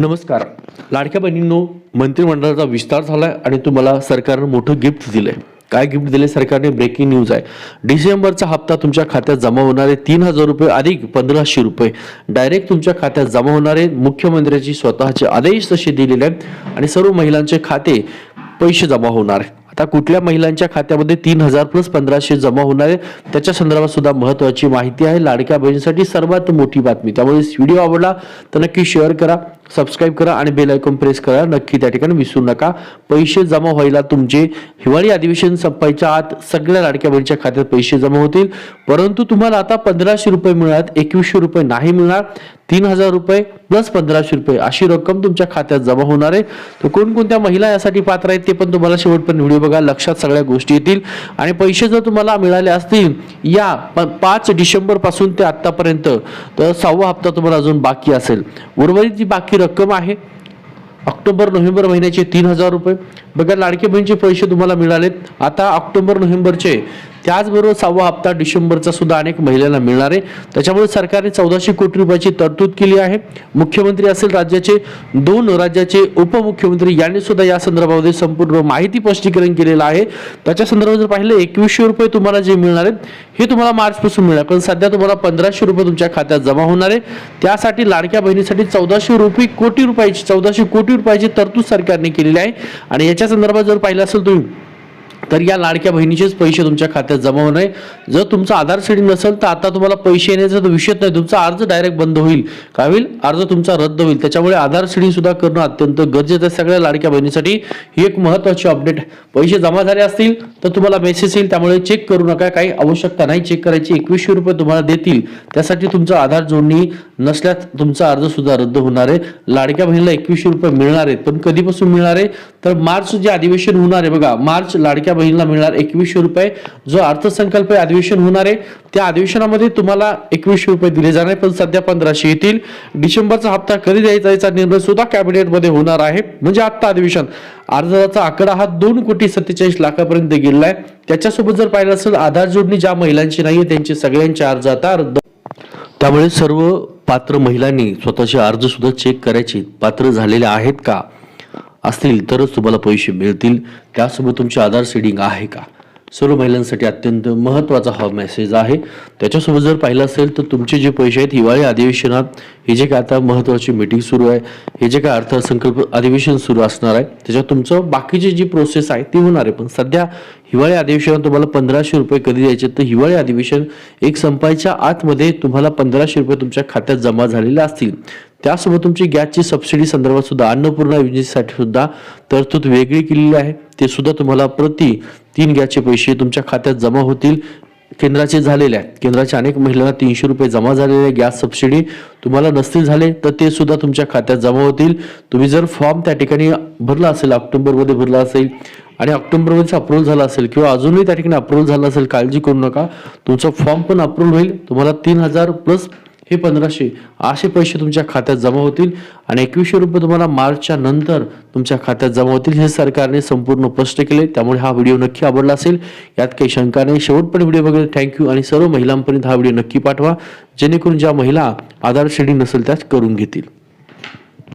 नमस्कार. लाडक्या बहिणींनो मंत्रिमंडळाचा विस्तार झालाय आणि तुम्हाला सरकारनं मोठं गिफ्ट दिलंय. काय गिफ्ट दिले सरकारने ब्रेकिंग न्यूज आहे. डिसेंबरचा हप्ता तुमच्या खात्यात जमा होणारे तीन हजार रुपये अधिक पंधराशे रुपये. डायरेक्ट तुमच्या खात्यात जमा होणारे मुख्यमंत्र्याची स्वतःचे आदेश तसे दिलेले आहेत आणि सर्व महिलांचे खाते पैसे जमा होणार आता कुठल्या महिलांच्या खात्यामध्ये तीन हजार प्लस पंधराशे जमा होणार आहे त्याच्या संदर्भात सुद्धा महत्वाची माहिती आहे. लाडक्या बहिणीसाठी सर्वात मोठी बातमी. त्यामुळे व्हिडिओ आवडला तर नक्की शेअर करा. सबस्क्राईब करा आणि बेल आयकॉन प्रेस करा. नक्की त्या ठिकाणी विसरू नका. पैसे जमा व्हायला तुमचे हिवाळी अधिवेशन संपायच्या आत सगळ्या लाडक्या बहिणीच्या खात्यात पैसे जमा होतील. परंतु तुम्हाला आता पंधराशे रुपये मिळणार एकवीसशे रुपये नाही मिळणार. तीन हजार रुपये प्लस पंधराशे रुपये अशी रक्कम तुमच्या खात्यात जमा होणार आहे. तर कोणकोणत्या महिला यासाठी पात्र आहेत ते पण तुम्हाला शेवटपर्यंत व्हिडिओ बघा. लक्षात सगळ्या गोष्टी येतील. आणि पैसे जर तुम्हाला मिळाले असतील या पाच डिसेंबरपासून ते आतापर्यंत तर सहावा हप्ता तुम्हाला अजून बाकी असेल. उर्वरित जी बाकी रक्कम आहे. ऑक्टोबर नोव्हेंबर महिन्याचे तीन हजार रुपये. बघा लाडके बहिणीचे पैसे तुम्हाला मिळालेत. आता ऑक्टोबर नोव्हेंबरचे त्याचबरोबर सहावा हप्ता डिसेंबरचा सुद्धा अनेक महिलांना मिळणार आहे. त्याच्यामुळे सरकारने चौदाशे कोटी रुपयाची तरतूद केली आहे. मुख्यमंत्री असेल राज्याचे दोन राज्याचे उपमुख्यमंत्री यांनी सुद्धा या संदर्भामध्ये संपूर्ण माहिती स्पष्टीकरण केलेलं आहे. त्याच्या संदर्भात जर पाहिलं एकवीसशे रुपये तुम्हाला जे मिळणार आहेत हे तुम्हाला मार्चपासून मिळणार कारण सध्या तुम्हाला पंधराशे रुपये तुमच्या खात्यात जमा होणार आहे. त्यासाठी लाडक्या बहिणीसाठी चौदाशे रुपये कोटी रुपयाची चौदाशे कोटी रुपयाची तरतूद सरकारने केलेली आहे. आणि याच्या संदर्भात जर पाहिलं असेल तुम्ही तर या लाडक्या बहिणीचेच पैसे तुमच्या खात्यात जमा होणार आहे. जर तुमचा आधार सेटिंग नसेल तर आता तुम्हाला पैसे येण्याचा तर विषयच नाही. तुमचा अर्ज डायरेक्ट बंद होईल. काय होईल? अर्ज तुमचा रद्द होईल. त्याच्यामुळे आधार सेटिंग सुद्धा करणं अत्यंत गरजेचं आहे सगळ्या लाडक्या बहिणीसाठी. ही एक महत्वाची अपडेट आहे पैसे जमा झाले असतील तर तुम्हाला मेसेज येईल. त्यामुळे चेक करू नका. काही आवश्यकता नाही. चेक करायची एकवीसशे रुपये तुम्हाला देतील. त्यासाठी तुमचं आधार जोडणी नसल्यास तुमचा अर्ज सुद्धा रद्द होणार आहे. लाडक्या बहिणीला एकवीसशे रुपये मिळणार आहेत पण कधीपासून मिळणार आहे? तर मार्च जे अधिवेशन होणार आहे बघा मार्च लाडक्या बहिणीला मिळणार एकवीसशे रुपये. जो अर्थसंकल्प आहे अधिवेशन होणार आहे त्या अधिवेशनामध्ये तुम्हाला एकवीसशे रुपये दिले जाणार आहे, पण सध्या पंधराशे येतील. डिसेंबरचा हप्ता कधी द्यायचा याचा निर्णय सुद्धा कॅबिनेटमध्ये होणार आहे. म्हणजे आत्ता अधिवेशन. अर्जाचा आकडा हा दोन कोटी सत्तेचाळीस लाखापर्यंत गेलेला आहे. त्याच्यासोबत जर पाहिलं असेल आधार जोडणी ज्या महिलांची नाहीये त्यांचे सगळ्यांचे अर्ज आता रद्द. त्यामुळे सर्व पात्र महिलांनी स्वतःचे अर्जसुद्धा चेक करायचे. पात्र झालेले आहेत का? असतील तरच तुम्हाला पैसे मिळतील. त्यासोबत तुमचे आधार सेडिंग आहे का? सर्व महिलांसाठी अत्यंत महत्त्वाचा हा मेसेज आहे. त्याच्यासोबत जर पाहिलं असेल तर तुमचे जे पैसे आहेत हिवाळी अधिवेशनात हे जे काय आता महत्त्वाची मीटिंग सुरू आहे हे जे काय अर्थसंकल्प अधिवेशन सुरू असणार आहे त्याच्यात तुमचं बाकीची जी प्रोसेस आहे ती होणार आहे. पण सध्या हिवाळी अधिवेशनात तुम्हाला पंधराशे रुपये कधी द्यायचे? तर हिवाळी अधिवेशन एक संपायच्या आतमध्ये तुम्हाला पंधराशे रुपये तुमच्या खात्यात जमा झालेले असतील. त्यासोबत तुमची गॅसची सबसिडी संदर्भात सुद्धा अन्नपूर्णा योजनेसाठी सुद्धा तरतूद वेगळी केलेली आहे. ते सुद्धा तुम्हाला प्रति तीन गॅसचे पैसे तुमच्या खात्यात जमा होतील. केंद्राचे झालेले आहेत. केंद्राच्या अनेक महिलांना तीनशे रुपये जमा झालेले आहे. गॅस सबसिडी तुम्हाला नसतील झाले तर ते सुद्धा तुमच्या खात्यात जमा होतील. तुम्ही जर फॉर्म त्या ठिकाणी भरला असेल ऑक्टोबरमध्ये भरला असेल आणि ऑक्टोबरमध्ये अप्रूव्हल झाला असेल किंवा अजूनही त्या ठिकाणी अप्रूव्हल झाला असेल काळजी करू नका. तुमचा फॉर्म पण अप्रूव्हल होईल. तुम्हाला तीन हजार प्लस हे पंधराशे असे पैसे तुमच्या खात्यात जमा होतील. आणि एकवीसशे रुपये तुम्हाला मार्चच्या नंतर तुमच्या खात्यात जमा होतील. हे सरकारने संपूर्ण स्पष्ट केले. त्यामुळे हा व्हिडिओ नक्की आवडला असेल. यात काही शंका नाही. शेवटपर्यंत व्हिडिओ बघितला. थँक्यू आणि सर्व महिलांपर्यंत हा व्हिडिओ नक्की पाठवा. जेणेकरून ज्या महिला आधार शेडिंग नसेल त्याच करून घेतील.